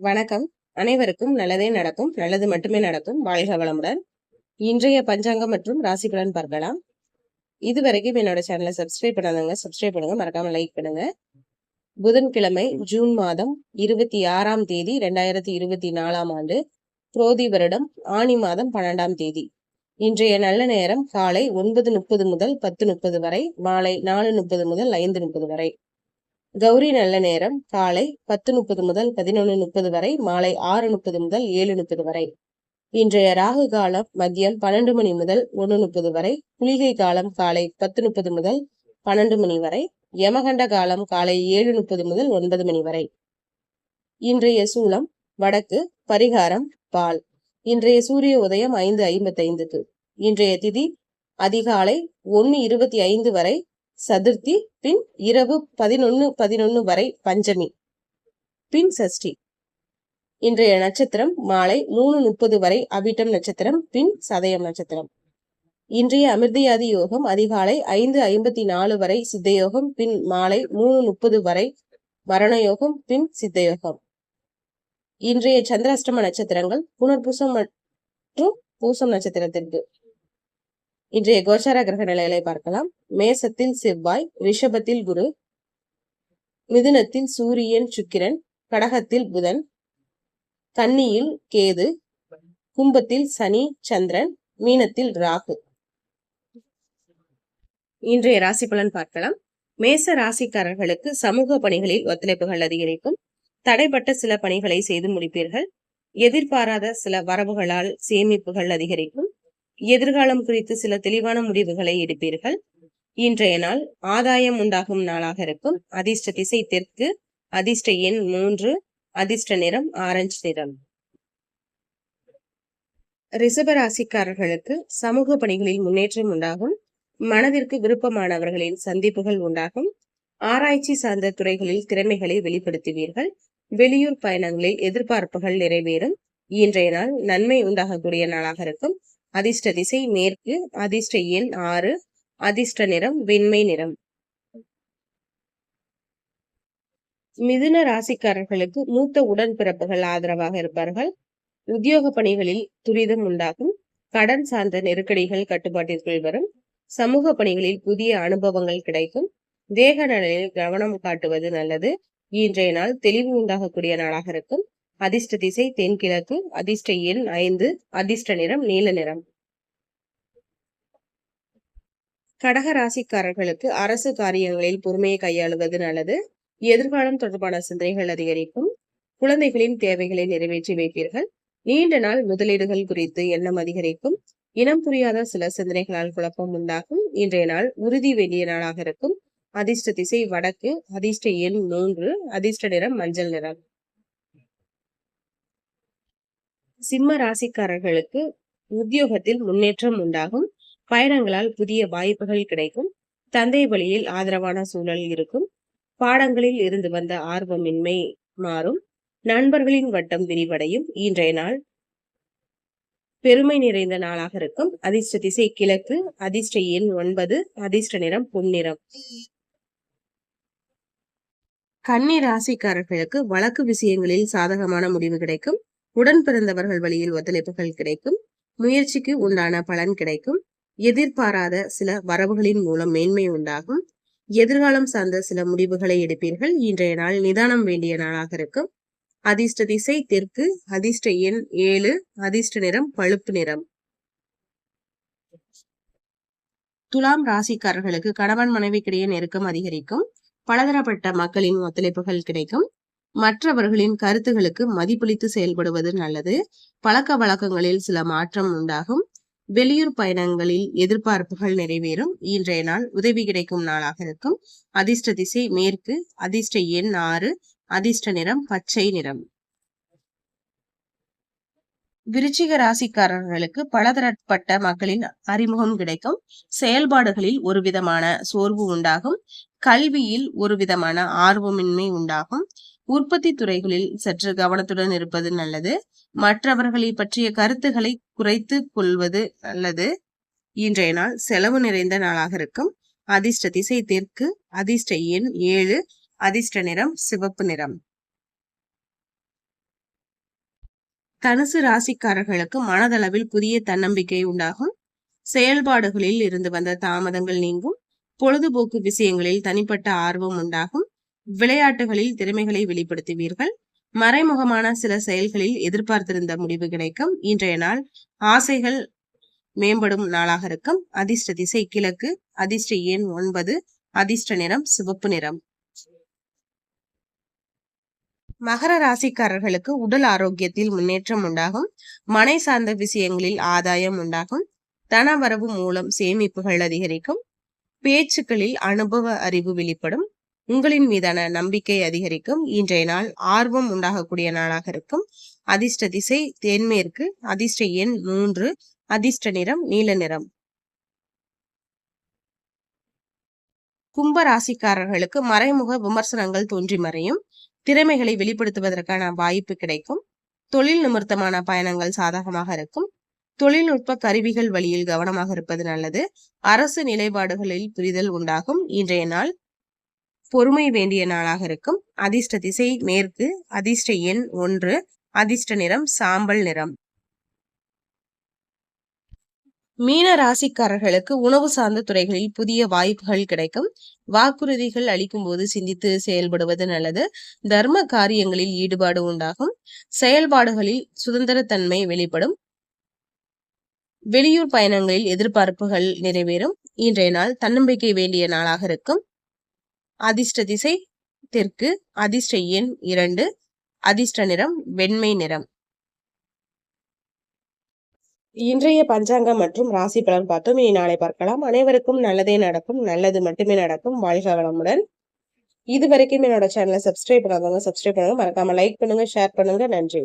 வணக்கம். அனைவருக்கும் நல்லதே நடக்கும் நல்லது மட்டுமே நடக்கும். வாழ்க வளமுடன். இன்றைய பஞ்சாங்கம் மற்றும் ராசி பலன் பார்க்கலாம். இதுவரைக்கும் என்னோட சேனலை சப்ஸ்கிரைப் பண்ணாதவங்க சப்ஸ்கிரைப் பண்ணுங்க. மறக்காம லைக் பண்ணுங்க. புதன்கிழமை ஜூன் மாதம் இருபத்தி ஆறாம் தேதி ரெண்டாயிரத்தி இருபத்தி நாலாம் ஆண்டு. புரோதி வருடம் ஆணி மாதம் பன்னெண்டாம் தேதி. இன்றைய நல்ல நேரம் காலை ஒன்பது முப்பது முதல் பத்து முப்பது வரை மாலை நாலு முப்பது முதல் ஐந்து முப்பது வரை. கௌரி நல்ல நேரம். காலை பத்து முப்பது முதல் பதினொன்று முப்பது வரை மாலை ஆறு முப்பது முதல் ஏழு முப்பது வரை. இன்றைய ராகு காலம் மதியம் பன்னெண்டு மணி முதல் ஒன்று முப்பது வரை குளிகை காலம் காலை பத்து முப்பது முதல் பன்னெண்டு மணி வரை யமகண்ட காலம் காலை ஏழு முப்பது முதல் ஒன்பது மணி வரை. இன்றைய சூலம் வடக்கு பரிகாரம் பால். இன்றைய சூரிய உதயம் ஐந்து ஐம்பத்தைந்துக்கு. இன்றைய திதி அதிகாலை ஒன்று இருபத்தி ஐந்து வரை சதுர்த்தி பின் இரவு பதினொன்னு பதினொன்னு வரை பஞ்சமி. பின் சஷ்டி. இன்றைய நட்சத்திரம் மாலை மூணு முப்பது வரை அபிட்டம் நட்சத்திரம் பின் சதயம் நட்சத்திரம். இன்றைய அமிர்தயாதி யோகம் அதிகாலை ஐந்து ஐம்பத்தி நாலு வரை சித்தயோகம் பின் மாலை மூணு முப்பது வரை மரணயோகம் பின் சித்தயோகம். இன்றைய சந்திராஷ்டம நட்சத்திரங்கள் புனர்பூசம் மற்றும் பூசம் நட்சத்திரத்திற்கு. இன்றைய கோச்சார கிரக நிலைகளை பார்க்கலாம். மேசத்தில் செவ்வாய் ரிஷபத்தில் குரு மிதுனத்தில் சூரியன் சுக்கிரன் கடகத்தில் புதன் கன்னியில் கேது கும்பத்தில் சனி சந்திரன் மீனத்தில் ராகு. இன்றைய ராசி பலன் பார்க்கலாம். மேச ராசிக்காரர்களுக்கு சமூக பணிகளில் ஒத்துழைப்புகள் அதிகரிக்கும். தடைப்பட்ட சில பணிகளை செய்து முடிப்பீர்கள். எதிர்பாராத சில வரவுகளால் சேமிப்புகள் அதிகரிக்கும். எதிர்காலம் குறித்து சில தெளிவான முடிவுகளை எடுப்பீர்கள். இன்றைய நாள் ஆதாயம் உண்டாகும் நாளாக இருக்கும். அதிர்ஷ்ட திசை தெற்கு அதிர்ஷ்ட எண் மூன்று அதிர்ஷ்ட நிறம் ஆரஞ்சு நிறம். ரிசபராசிக்காரர்களுக்கு சமூக பணிகளில் முன்னேற்றம் உண்டாகும். மனதிற்கு விருப்பமானவர்களின் சந்திப்புகள் உண்டாகும். ஆராய்ச்சி சார்ந்த துறைகளில் திறமைகளை வெளிப்படுத்துவீர்கள். வெளியூர் பயணங்களில் எதிர்பார்ப்புகள் நிறைவேறும். இன்றைய நாள் நன்மை உண்டாகக்கூடிய நாளாக இருக்கும். அதிர்ஷ்ட திசை மேற்கு அதிர்ஷ்ட எண் ஆறு அதிர்ஷ்ட நிறம் வெண்மை நிறம். மிதுன ராசிக்காரர்களுக்கு மூத்த உடன்பிறப்புகள் ஆதரவாக இருப்பார்கள். உத்தியோக பணிகளில் துரிதம் உண்டாகும். கடன் சார்ந்த நெருக்கடிகள் கட்டுப்பாட்டிற்குள் வரும். சமூக பணிகளில் புதிய அனுபவங்கள் கிடைக்கும். தேக நலனில் கவனம் காட்டுவது நல்லது. இன்றைய நாள் தெளிவு உண்டாகக்கூடிய நாளாக இருக்கும். அதிர்ஷ்ட திசை தென்கிழக்கு அதிர்ஷ்ட எண் ஐந்து அதிர்ஷ்ட நிறம் நீல நிறம். கடக ராசிக்காரர்களுக்கு அரசு காரியங்களில் பொறுமையை கையாளுவது நல்லது. எதிர்காலம் தொடர்பான சிந்தனைகள் அதிகரிக்கும். குழந்தைகளின் தேவைகளை நிறைவேற்றி வைப்பீர்கள். நீண்ட நாள் முதலீடுகள் குறித்து எண்ணம் அதிகரிக்கும். இனம் புரியாத சில சிந்தனைகளால் குழப்பம் உண்டாகும். இன்றைய நாள் உறுதி வேண்டிய நாளாக இருக்கும். அதிர்ஷ்ட திசை வடக்கு அதிர்ஷ்ட எண் மூன்று அதிர்ஷ்ட நிறம் மஞ்சள் நிறம். சிம்ம ராசிக்காரர்களுக்கு உத்தியோகத்தில் முன்னேற்றம் உண்டாகும். பயணங்களால் புதிய வாய்ப்புகள் கிடைக்கும். தந்தை வழியில் ஆதரவான சூழல் இருக்கும். பாடங்களில் இருந்து வந்த ஆர்வமின்மை மாறும். நண்பர்களின் வட்டம் விரிவடையும். இன்றைய நாள் பெருமை நிறைந்த நாளாக இருக்கும். அதிர்ஷ்ட திசை கிழக்கு அதிர்ஷ்ட எண் ஒன்பது அதிர்ஷ்ட நிறம் பொன்னிறம். கன்னி ராசிக்காரர்களுக்கு வழக்கு விஷயங்களில் சாதகமான முடிவு கிடைக்கும். உடன் பிறந்தவர்கள் வழியில் ஒத்துழைப்புகள் கிடைக்கும். முயற்சிக்கு உண்டான பலன் கிடைக்கும். எதிர்பாராத சில வரவுகளின் மூலம் மேன்மை உண்டாகும். எதிர்காலம் சார்ந்த சில முடிவுகளை எடுப்பீர்கள். இன்றைய நாள் நிதானம் வேண்டிய நாளாக இருக்கும். அதிர்ஷ்ட திசை தெற்கு அதிர்ஷ்ட எண் ஏழு அதிர்ஷ்ட நிறம் பழுப்பு நிறம். துலாம் ராசிக்காரர்களுக்கு கணவன் மனைவிக்கிடையே நெருக்கம் அதிகரிக்கும். பலதரப்பட்ட மக்களின் ஒத்துழைப்புகள் கிடைக்கும். மற்றவர்களின் கருத்துகளுக்கு மதிப்பளித்து செயல்படுவது நல்லது. பழக்க வழக்கங்களில் சில மாற்றம் உண்டாகும். வெளியூர் பயணங்களில் எதிர்பார்ப்புகள் நிறைவேறும். இன்றைய நாள் உதவி கிடைக்கும் நாளாக இருக்கும். அதிர்ஷ்ட திசை மேற்கு அதிர்ஷ்ட எண் ஆறு அதிர்ஷ்ட நிறம் பச்சை நிறம். விருச்சிக ராசிக்காரர்களுக்கு பலதரப்பட்ட மக்களின் அறிமுகம் கிடைக்கும். செயல்பாடுகளில் ஒரு விதமான சோர்வு உண்டாகும். கல்வியில் ஒரு விதமான ஆர்வமின்மை உண்டாகும். உற்பத்தி துறைகளில் சற்று கவனத்துடன் இருப்பது நல்லது. மற்றவர்களை பற்றிய கருத்துக்களை குறைத்து கொள்வது நல்லது. இன்றைய நாள் செலவு நிறைந்த நாளாக இருக்கும். அதிர்ஷ்ட திசை தெற்கு அதிர்ஷ்ட எண் ஏழு அதிர்ஷ்ட நிறம் சிவப்பு நிறம். தனுசு ராசிக்காரர்களுக்கு மனதளவில் புதிய தன்னம்பிக்கை உண்டாகும். செயல்பாடுகளில் இருந்து வந்த தாமதங்கள் நீங்கும். பொழுதுபோக்கு விஷயங்களில் தனிப்பட்ட ஆர்வம் உண்டாகும். விளையாட்டுகளில் திறமைகளை வெளிப்படுத்துவீர்கள். மறைமுகமான சில செயல்களில் எதிர்பார்த்திருந்த முடிவு கிடைக்கும். இன்றைய நாள் ஆசைகள் மேம்படும் நாளாக இருக்கும். அதிர்ஷ்ட திசை கிழக்கு அதிர்ஷ்ட எண் ஒன்பது அதிர்ஷ்ட நிறம் சிவப்பு நிறம். மகர ராசிக்காரர்களுக்கு உடல் ஆரோக்கியத்தில் முன்னேற்றம் உண்டாகும். மனை சார்ந்த விஷயங்களில் ஆதாயம் உண்டாகும். தனவரவு மூலம் சேமிப்புகள் அதிகரிக்கும். பேச்சுக்களில் அனுபவ அறிவு வெளிப்படும். உங்களின் மீதான நம்பிக்கை அதிகரிக்கும். இன்றைய நாள் ஆர்வம் உண்டாகக்கூடிய நாளாக இருக்கும். அதிர்ஷ்ட திசை தென்மேற்கு. அதிர்ஷ்ட எண் மூன்று. அதிர்ஷ்ட நிறம் நீல நிறம். கும்ப ராசிக்காரர்களுக்கு மறைமுக விமர்சனங்கள் தோன்றி மறையும். திறமைகளை வெளிப்படுத்துவதற்கான வாய்ப்பு கிடைக்கும். தொழில் நிமித்தமான பயணங்கள் சாதகமாக இருக்கும். தொழில்நுட்ப கருவிகள் வழியில் கவனமாக இருப்பது நல்லது. அரசு நிலைப்பாடுகளில் புரிதல் உண்டாகும். இன்றைய நாள் பொறுமை வேண்டிய நாளாக இருக்கும். அதிர்ஷ்ட திசை மேற்கு. அதிர்ஷ்ட எண் ஒன்று. அதிர்ஷ்ட நிறம் சாம்பல் நிறம். மீன ராசிக்காரர்களுக்கு உணவு சார்ந்த துறைகளில் புதிய வாய்ப்புகள் கிடைக்கும். வாக்குறுதிகள் அளிக்கும் போது சிந்தித்து செயல்படுவது நல்லது. தர்ம காரியங்களில் ஈடுபாடு உண்டாகும். செயல்பாடுகளில் சுதந்திரத்தன்மை வெளிப்படும். வெளியூர் பயணங்களில் எதிர்பார்ப்புகள் நிறைவேறும். இன்றைய நாள் தன்னம்பிக்கை வேண்டிய நாளாக இருக்கும். அதிர்ஷ்ட திசை தெற்கு அதிர்ஷ்ட எண் இரண்டு அதிர்ஷ்ட நிறம் வெண்மை நிறம். இன்றைய பஞ்சாங்கம் மற்றும் ராசி பலன் பார்த்தோம் இனி நாளை பார்க்கலாம். அனைவருக்கும் நல்லதே நடக்கும் நல்லது மட்டுமே நடக்கும். வாழ்க வளமுடன். இது வரைக்கும் என்னோட சேனலை சப்ஸ்கிரைப் பண்ணாதவங்க சப்ஸ்கிரைப் பண்ணுங்க மறக்காம லைக் பண்ணுங்க ஷேர் பண்ணுங்க. நன்றி.